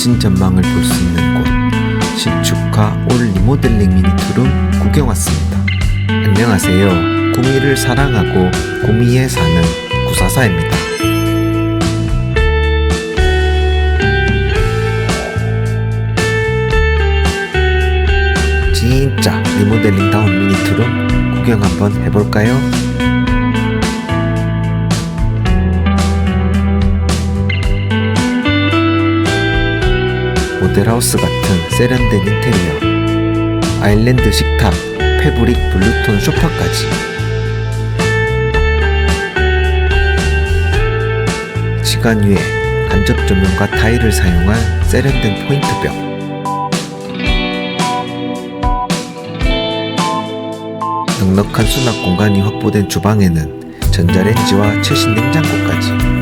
멋진 전망을 볼 수 있는 곳 신축화 올 리모델링 미니투룸 구경 왔습니다. 안녕하세요. 구미를 사랑하고 구미에 사는 구사사입니다. 진짜 리모델링다운 미니투룸 구경 한번 해볼까요? 모델하우스 같은 세련된 인테리어 아일랜드 식탁, 패브릭 블루톤 소파까지. 시간 위에 간접 조명과 타일을 사용한 세련된 포인트벽 넉넉한 수납 공간이 확보된 주방에는 전자레인지와 최신 냉장고까지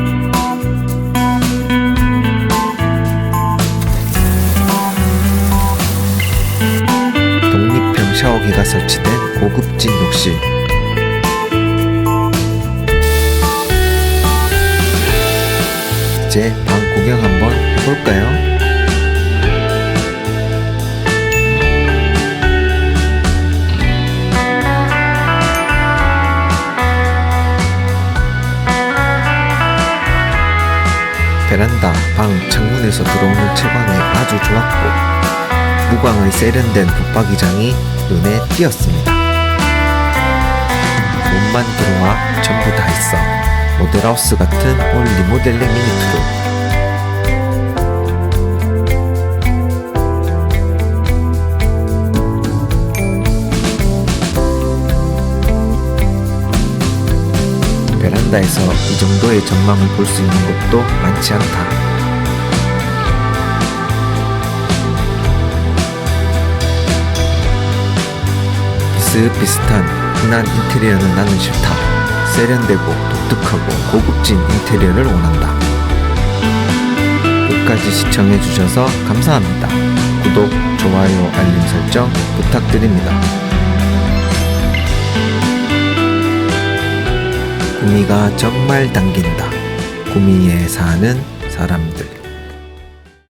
샤워기가 설치된 고급 진 욕실 이제 방 구경 한번 해볼까요? 베란다, 방, 창문에서 들어오는 채광이 아주 좋았고 무광의 세련된 붙박이장이 눈에 띄었습니다. 몸만 들어와 전부 다 있어 모델하우스 같은 올 리 모델링 미니투룸 베란다에서 이 정도의 전망을 볼 수 있는 곳도 많지 않다. 비슷비슷한 흔한 인테리어는 나는 싫다. 세련되고 독특하고 고급진 인테리어를 원한다. 끝까지 시청해주셔서 감사합니다. 구독, 좋아요, 알림 설정 부탁드립니다. 구미가 정말 당긴다. 구미에 사는 사람들.